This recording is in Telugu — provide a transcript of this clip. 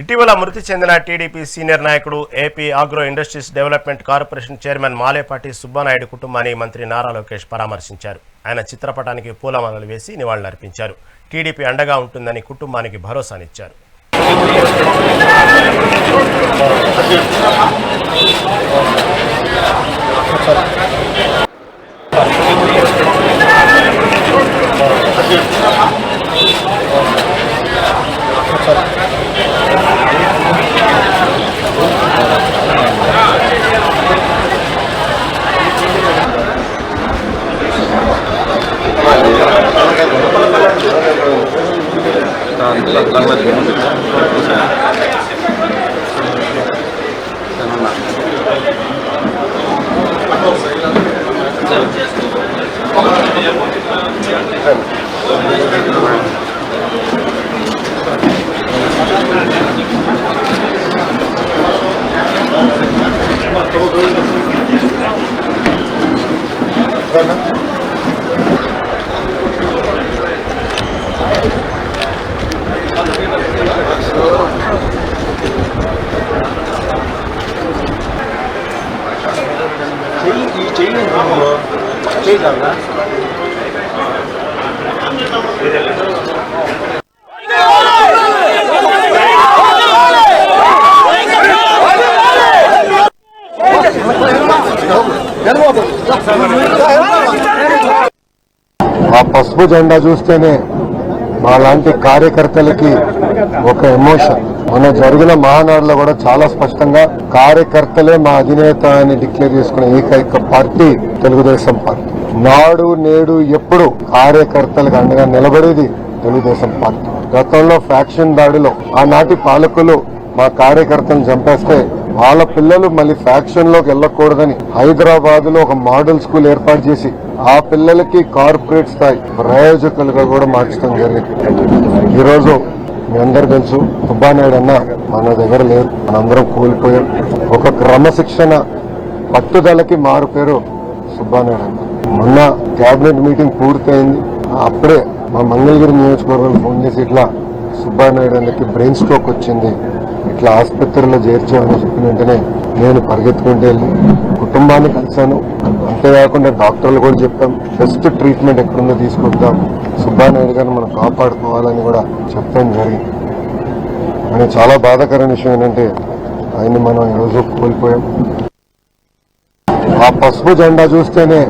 ఇటీవల మృతి చెందిన టీడీపీ సీనియర్ నాయకుడు AP agro industries development corporation chairman Malepati Subbanaidu కుటుంబాన్ని మంత్రి నారా లోకేష్ పరామర్శించారు. ఆయన చిత్రపటానికి పూలమాలలు వేసి నివాళులర్పించారు. టీడీపీ అండగా ఉంటుందని కుటుంబానికి భరోసానిచ్చారు. বাংলাদেশ ఆ పసుపు జెండా చూస్తేనే మా లాంటి కార్యకర్తలకి ఒక ఎమోషన్. మొన్న జరిగిన మహానాడులో కూడా చాలా స్పష్టంగా కార్యకర్తలే మా అధినేత అని డిక్లేర్ చేసుకున్న ఏకైక పార్టీ తెలుగుదేశం పార్టీ. నాడు నేడు ఎప్పుడు కార్యకర్తలకు అండగా నిలబడేది తెలుగుదేశం పార్టీ. గతంలో ఫ్యాక్షన్ దాడిలో ఆనాటి పాలకులు మా కార్యకర్తలను చంపేస్తే వాళ్ళ పిల్లలు మళ్ళీ ఫ్యాక్షన్లోకి వెళ్ళకూడదని హైదరాబాద్లో ఒక మోడల్ స్కూల్ ఏర్పాటు చేసి ఆ పిల్లలకి కార్పొరేట్ స్థాయి ప్రయోజకులుగా కూడా మార్చడం జరిగింది. ఈరోజు మీ అందరు తెలుసు సుబ్బానాయుడు అన్న మన దగ్గర లేరు. మనందరం కోల్పోయాం. ఒక క్రమశిక్షణ పట్టుదలకి మారు పేరు సుబ్బానాయుడు అన్న. మొన్న క్యాబినెట్ మీటింగ్ పూర్తయింది. అప్పుడే మా మంగళగిరి నియోజకవర్గం ఫోన్ చేసి ఇట్లా సుబ్బానాయుడు అన్నకి బ్రెయిన్ స్ట్రోక్ వచ్చింది. ఇట్లా ఆసుపత్రిలో చేర్చామని చెప్పిన వెంటనే నేను పరిగెత్తుకుంటూ వెళ్ళి కుటుంబాన్ని కలిశాను. అంతేకాకుండా డాక్టర్లు కూడా చెప్తాం బెస్ట్ ట్రీట్మెంట్ ఎక్కడుందో తీసుకొద్దాం. సుబ్బానాయుడు గారిని మనం కాపాడుకోవాలని కూడా చెప్పడం జరిగింది. కానీ చాలా బాధాకరమైన విషయం ఏంటంటే ఆయన్ని మనం ఈరోజు కోల్పోయాం. ఆ పసుపు జెండా చూస్తేనే